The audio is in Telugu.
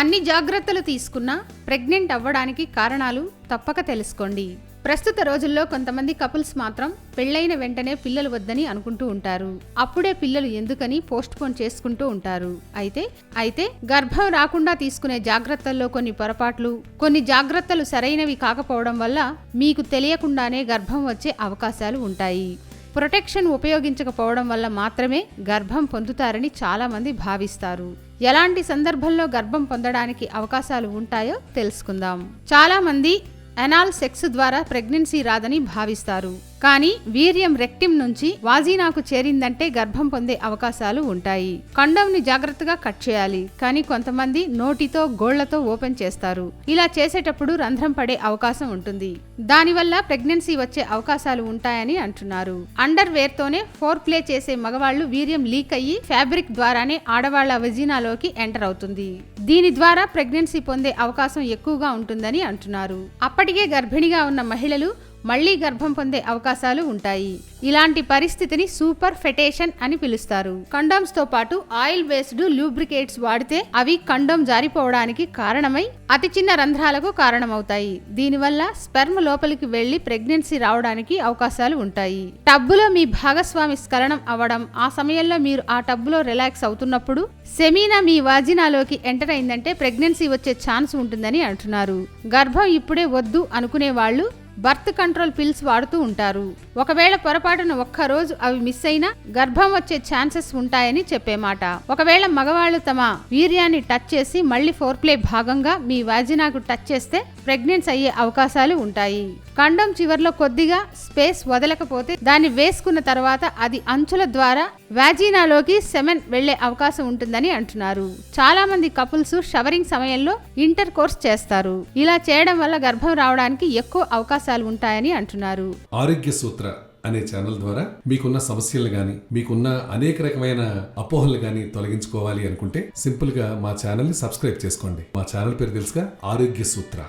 అన్ని జాగ్రత్తలు తీసుకున్నా ప్రెగ్నెంట్ అవ్వడానికి కారణాలు తప్పక తెలుసుకోండి. ప్రస్తుత రోజుల్లో కొంతమంది కపుల్స్ మాత్రం పెళ్ళైన వెంటనే పిల్లలు వద్దని అనుకుంటూ ఉంటారు. అప్పుడే పిల్లలు ఎందుకని పోస్ట్ పోన్ చేసుకుంటూ ఉంటారు. అయితే అయితే గర్భం రాకుండా తీసుకునే జాగ్రత్తల్లో కొన్ని పొరపాట్లు కొన్ని జాగ్రత్తలు సరైనవి కాకపోవడం వల్ల మీకు తెలియకుండానే గర్భం వచ్చే అవకాశాలు ఉంటాయి. ప్రొటెక్షన్ ఉపయోగించకపోవడం వల్ల మాత్రమే గర్భం పొందుతారని చాలామంది భావిస్తారు. ఎలాంటి సందర్భంలో గర్భం పొందడానికి అవకాశాలు ఉంటాయో తెలుసుకుందాం. చాలామంది ఎనాల్ సెక్స్ ద్వారా ప్రెగ్నెన్సీ రాదని భావిస్తారు. కానీ వీర్యం రెక్టిమ్ నుంచి వాజీనాకు చేరిందంటే గర్భం పొందే అవకాశాలు ఉంటాయి. కండోమ్ని జాగ్రత్తగా కట్ చేయాలి. కానీ కొంతమంది నోటితో గోళ్ళతో ఓపెన్ చేస్తారు. ఇలా చేసేటప్పుడు రంధ్రం పడే అవకాశం ఉంటుంది. దానివల్ల ప్రెగ్నెన్సీ వచ్చే అవకాశాలు ఉంటాయని అంటున్నారు. అండర్ వేర్ తోనే ఫోర్ ప్లే చేసే మగవాళ్ళు వీర్యం లీక్ అయ్యి ఫ్యాబ్రిక్ ద్వారానే ఆడవాళ్ళ వజీనాలోకి ఎంటర్ అవుతుంది. దీని ద్వారా ప్రెగ్నెన్సీ పొందే అవకాశం ఎక్కువగా ఉంటుందని అంటున్నారు. అప్పటికే గర్భిణిగా ఉన్న మహిళలు మళ్ళీ గర్భం పొందే అవకాశాలు ఉంటాయి. ఇలాంటి పరిస్థితిని సూపర్ ఫెటేషన్ అని పిలుస్తారు. కండోమ్స్తో పాటు ఆయిల్ బేస్డ్ లూబ్రికేట్స్ వాడితే అవి కండోమ్ జారిపోవడానికి కారణమై అతి చిన్న రంధ్రాలకు కారణమవుతాయి. దీనివల్ల స్పెర్మ్ లోపలికి వెళ్ళి ప్రెగ్నెన్సీ రావడానికి అవకాశాలు ఉంటాయి. టబ్బులో మీ భాగస్వామి స్ఖలనం అవ్వడం ఆ సమయంలో మీరు ఆ టబ్బులో రిలాక్స్ అవుతున్నప్పుడు సెమీనా మీ వాజినాలోకి ఎంటర్ అయిందంటే ప్రెగ్నెన్సీ వచ్చే ఛాన్స్ ఉంటుందని అంటున్నారు. గర్భం ఇప్పుడే వద్దు అనుకునే వాళ్ళు బర్త్ కంట్రోల్ పిల్స్ వాడుతూ ఉంటారు. ఒకవేళ పొరపాటున ఒక్క రోజు అవి మిస్ అయినా గర్భం వచ్చే ఛాన్సెస్ ఉంటాయని చెప్పే మాట ఒకవేళ మగవాళ్ళు తమ వీర్యాన్ని టచ్ చేసి మళ్ళీ ఫోర్ ప్లే భాగంగా మీ వాజినాకు టచ్ చేస్తే ప్రెగ్నెన్స్ అయ్యే అవకాశాలు ఉంటాయి. కండం చివర్లో కొద్దిగా స్పేస్ వదలకపోతే దాన్ని వేసుకున్న తర్వాత అది అంచుల ద్వారా వ్యాజీనాలోకి సెమెన్ వెళ్ళే అవకాశం ఉంటుందని అంటున్నారు. చాలా మంది కపుల్స్ షవరింగ్ సమయంలో ఇంటర్ కోర్స్ చేస్తారు. ఇలా చేయడం వల్ల గర్భం రావడానికి ఎక్కువ అవకాశాలు ఉంటాయని అంటున్నారు. ఆరోగ్య సూత్ర అనే ఛానల్ ద్వారా మీకున్న సమస్యలు గాని మీకున్న అనేక రకమైన అపోహలు గాని తొలగించుకోవాలి అనుకుంటే సింపుల్గా మా ఛానల్ని సబ్స్క్రైబ్ చేసుకోండి. మా ఛానల్ పేరు తెలుసుగా ఆరోగ్య సూత్ర.